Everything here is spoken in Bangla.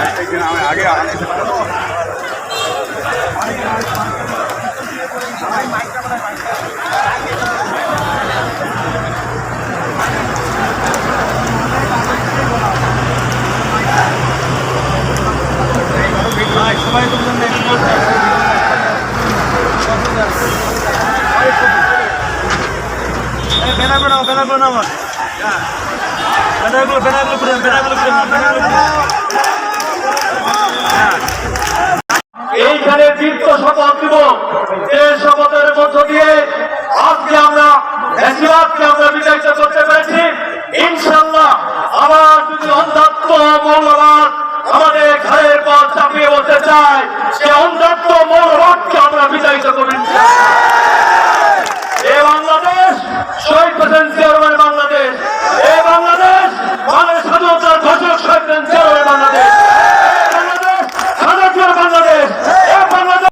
একদিন আমি আগে সবাই তো বেড়া বেড়া বেড়া বেড়া বেড়াগুলো বেড়াগুলো বেড়াগুলো বেড়াগুলো অপরাধকে আমরা বিচারিত করতে পেরেছি। ইনশাল্লাহ আবার যদি অন্ধাত্ম মৌলবাদ আমাদের ঘরের পথ চাপিয়ে বলতে চায়, সে অন্ধাত্ম মৌলবাদকে আমরা বিচারিত করি।